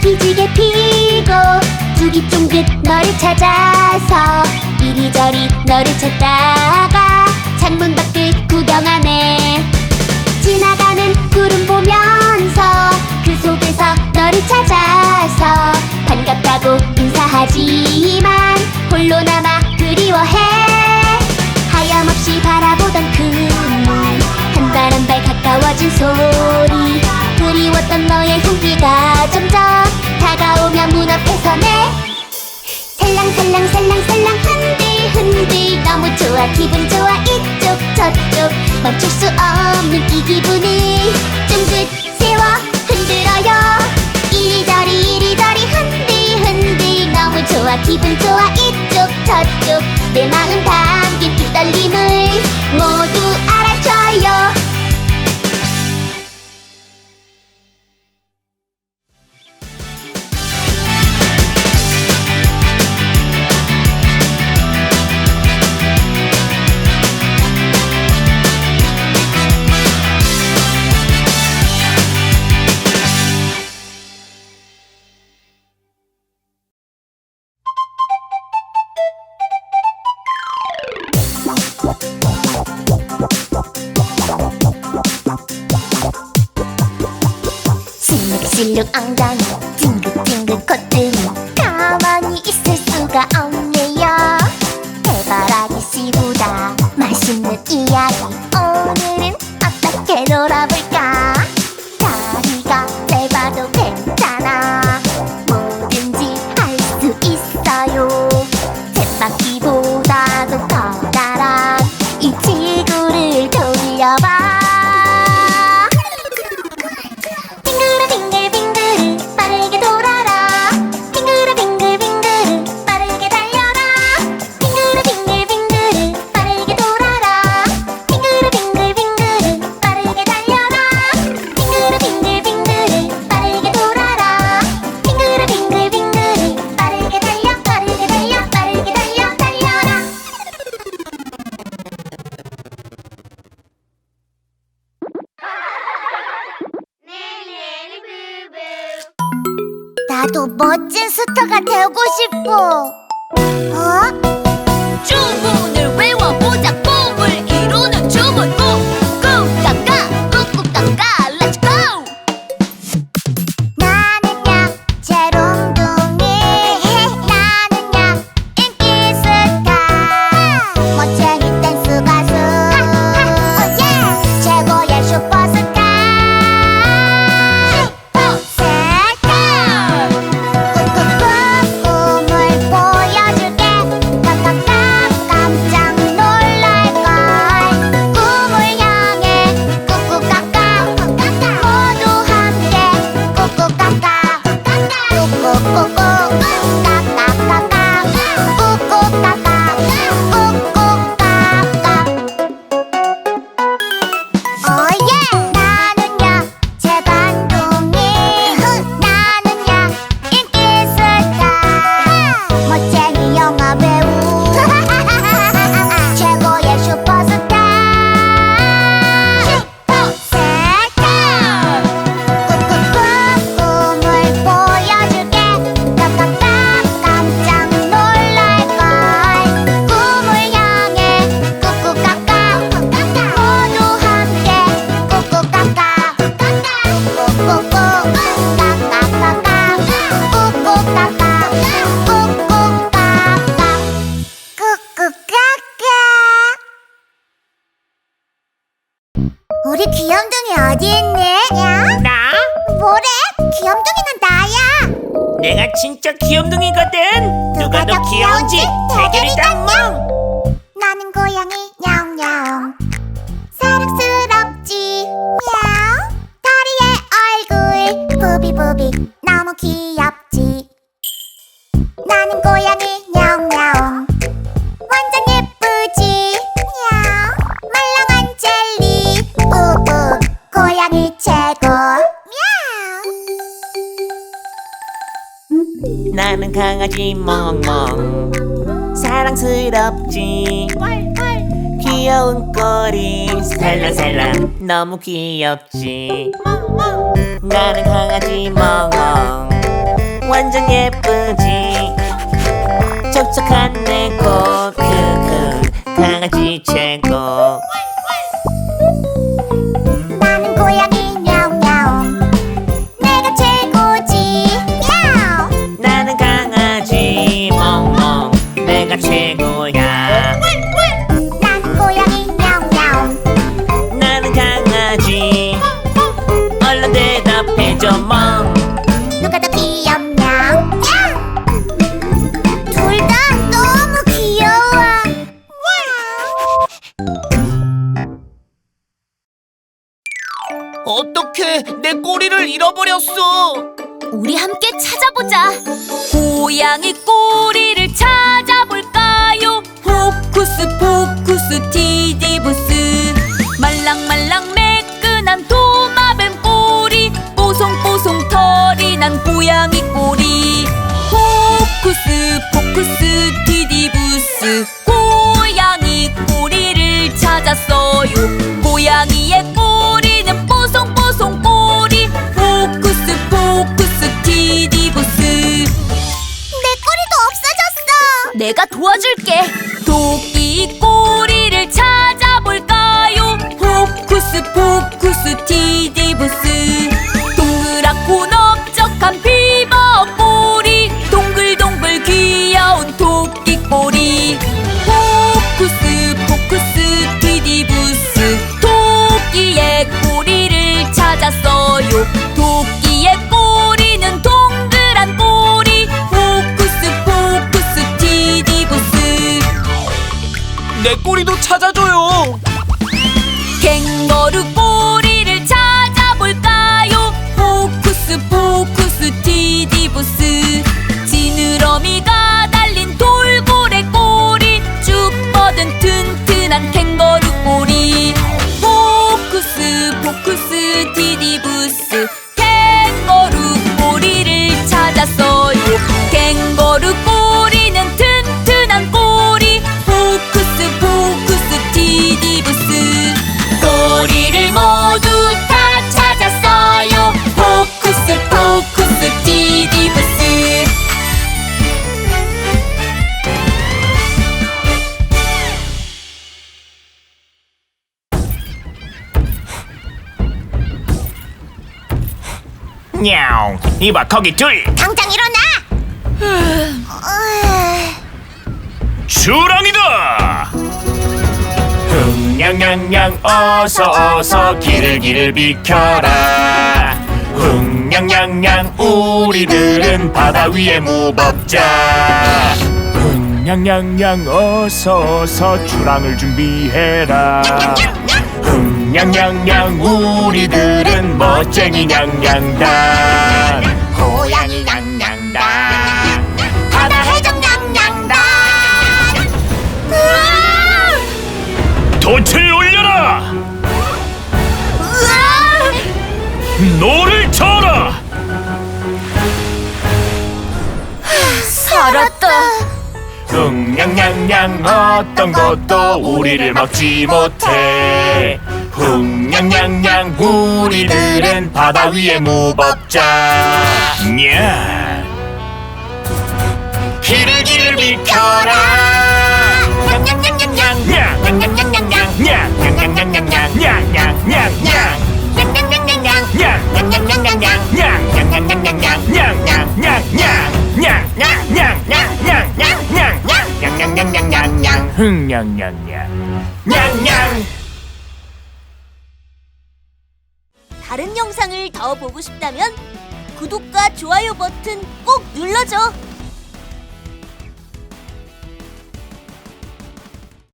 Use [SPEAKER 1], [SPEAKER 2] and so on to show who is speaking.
[SPEAKER 1] 기지개 피고 두기 쫑긋 너를 찾아서 이리저리 너를 찾다가 창문 밖을 구경하네. 지나가는 구름 보면서 그 속에서 너를 찾아서 반갑다고 인사하지만 홀로 남아 그리워해. 하염없이 바라보던 그물 한발 한 발 가까워진 그리웠던 향기가 점점 다가오며 문 앞에 서네. 살랑살랑 살랑살랑 흔들 흔들. 너무 좋아 기분 좋아 이쪽 저쪽. 멈출 수 없는 이 기분을 쫑긋 세워 흔들어요. 이리저리 이리저리 흔들 흔들. 너무 좋아 기분 좋아 이쪽 저쪽. 내 마음 담긴 이 떨림을 모두 실룩실룩 엉덩이 찡긋찡긋 콧등이 나도 멋진 스타가 되고 싶어. 어?
[SPEAKER 2] 내가 진짜 귀염둥이거든. 누가 더 귀여운지 대결이다 멍.
[SPEAKER 1] 나는 고양이 냥냥. 사랑스럽지. 냥. 다리에 얼굴 부비부비 너무 귀엽
[SPEAKER 2] 강아지 멍멍. 사랑스럽지. 귀여운 꼬리 살랑살랑 너무 귀엽지. 나는 강아지 멍멍. 완전 예쁘지 촉촉한 내코 크크 강아지 최고
[SPEAKER 3] 우리 함께 찾아보자. 고양이 꼬리를 찾아볼까요? 호쿠스 포쿠스 디디부스 말랑말랑 매끈한 도마뱀 꼬리 뽀송뽀송 털이 난 고양이 꼬리 내가 도와줄게. 토
[SPEAKER 2] 냐옹. 이봐 거기 둘.
[SPEAKER 1] 당장 일어나! 으,
[SPEAKER 2] 주랑이다 흥냥냥냥 어서 어서 길을 길을 비켜라. 흥냥냥냥 우리들은 바다 위에 무법자. 흥냥냥냥 어서 어서 주랑을 준비해라. 흥 냥냥냥 우리들은 멋쟁이 냥냥단.
[SPEAKER 1] 고양이 냥냥단. 바다 해적 냥냥단.
[SPEAKER 2] 돛을 올려라! 노를 쳐라!
[SPEAKER 3] 살았다.
[SPEAKER 2] 흥냥냥냥 어떤 것도 우리를 막지 못해 흥냥냥냥 우리들은 바다 위에 무법자 냐 길을 길을 비켜라
[SPEAKER 1] 냥냥냥냥냥
[SPEAKER 2] 냥냥냥냥냥 냥냥냥냥냥 냥냥냥냥
[SPEAKER 1] 냥냥냥 냥냥
[SPEAKER 3] 영상을 더 보고 싶다면 구독과 좋아요 버튼 꼭 눌러줘